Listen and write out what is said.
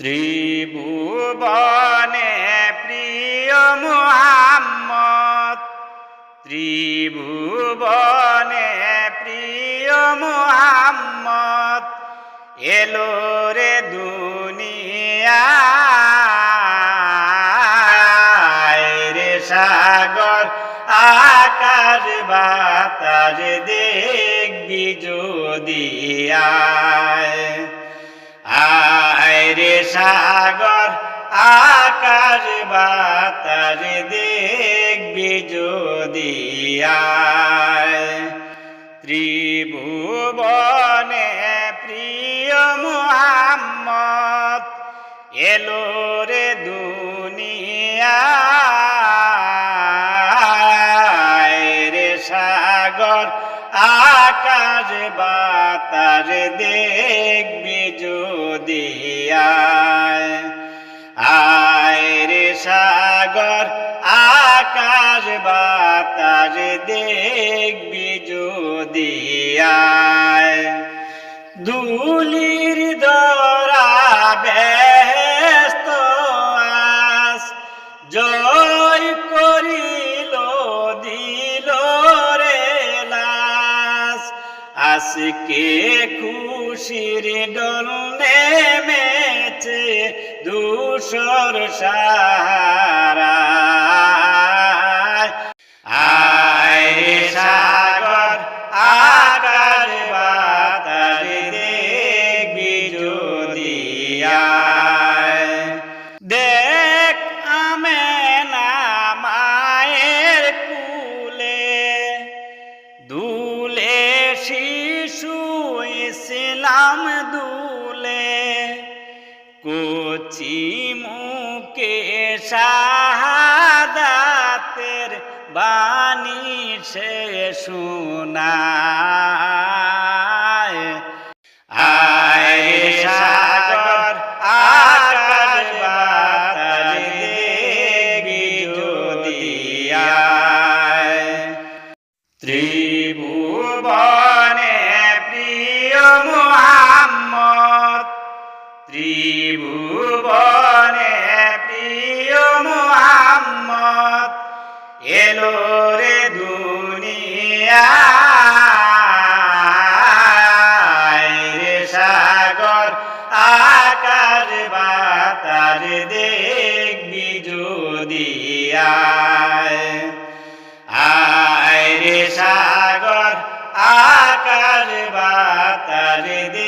ত্রিভুবনে প্রিয় মুহাম্মদ, ত্রিভুবনে প্রিয় মুহাম্মদ, এলো রে দুনিয়া রে সাগর, আকাশ বাতাস দেখবি যদি আয়। সাগর, আকাশ বাতাস দেখবি যদি ত্রিভুবনে প্রিয় মুহাম্মদ, এলো রে দুনিয়া। রে সাগর, আকাশ বাতাস দেখবি যদি আয়। আয় রে সাগর, আকাশ বাতাস দেখবি যদি আয়। দুলির দরা ব্যস্ত আস, জয় করিল, দিল রে লাস আজকে খুশির ডল নেমেছে দুসর সারা আয় সাগর, আকাশ বাতাস দেখবি দেখ আমেনা মায়ের কুলে, দুলে শিশু ইসলাম দুলে কচি মুকে শাহাদাতের বাণী সে শোনায়। আয় সাগর আকাশ বাতাস দেখবি যদি ত্রিভুবনে বাতারে দে।